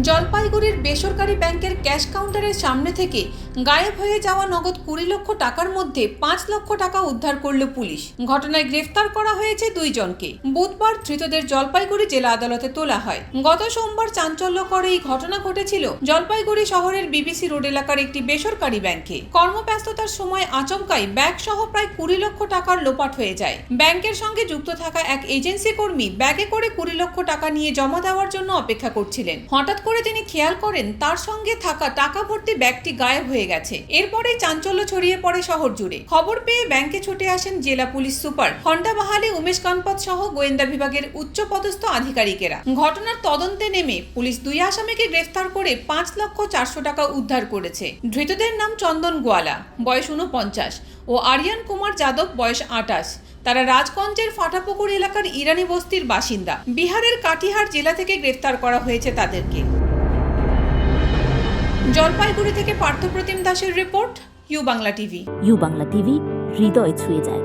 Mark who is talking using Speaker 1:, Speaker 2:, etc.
Speaker 1: জলপাইগুড়ির বেসরকারি ব্যাংকের ক্যাশ কাউন্টারের সামনে থেকে গায়েব হয়ে যাওয়া নগদ কুড়ি লক্ষ টাকার মধ্যে পাঁচ লক্ষ টাকা উদ্ধার করল পুলিশ। ঘটনায় গ্রেফতার করা হয়েছে দুইজনকে। বুধবার ধৃতদের জলপাইগুড়ি জেলা আদালতে তোলা হয়। গত সোমবার চাঞ্চল্যকর এই ঘটনা ঘটেছিল জলপাইগুড়ি শহরের বিবিসি রোড এলাকার একটি বেসরকারি ব্যাংকে। কর্মব্যস্ততার সময় আচমকাই ব্যাগ সহ প্রায় কুড়ি লক্ষ টাকার লোপাট হয়ে যায়। ব্যাংকের সঙ্গে যুক্ত থাকা এক এজেন্সি কর্মী ব্যাগে করে কুড়ি লক্ষ টাকা নিয়ে জমা দেওয়ার জন্য অপেক্ষা করছিলেন। হঠাৎ করে তিনি খেয়াল করেন তার সঙ্গে থাকা টাকা ভর্তি ব্যাগটি গায়েব হয়ে গেছে। এরপরেই চাঞ্চল্য ছড়িয়ে পড়ে শহর জুড়ে। খবর পেয়ে ব্যাংকে ছুটে আসেন জেলা পুলিশ সুপার। খন্ডা বাহালি, উমেশ কানপত সহ গোয়েন্দা বিভাগের উচ্চপদস্থ আধিকারিকেরা। ঘটনার তদন্তে নেমে পুলিশ দুই আসামিকে গ্রেফতার করে পাঁচ লক্ষ চারশো টাকা উদ্ধার করেছে। ধৃতদের নাম চন্দন গোয়ালা, বয়স উনপঞ্চাশ ও আরিয়ান কুমার যাদব, বয়স আটাশ। তারা রাজগঞ্জের ফাটাপুকুর এলাকার ইরানি বস্তির বাসিন্দা। বিহারের কাটিহার জেলা থেকে গ্রেফতার করা হয়েছে তাদেরকে। জলপাইগুড়ি থেকে পার্থপ্রতিম দাসের report, U Bangla TV.
Speaker 2: U Bangla TV, হৃদয় ছুঁয়ে যায়।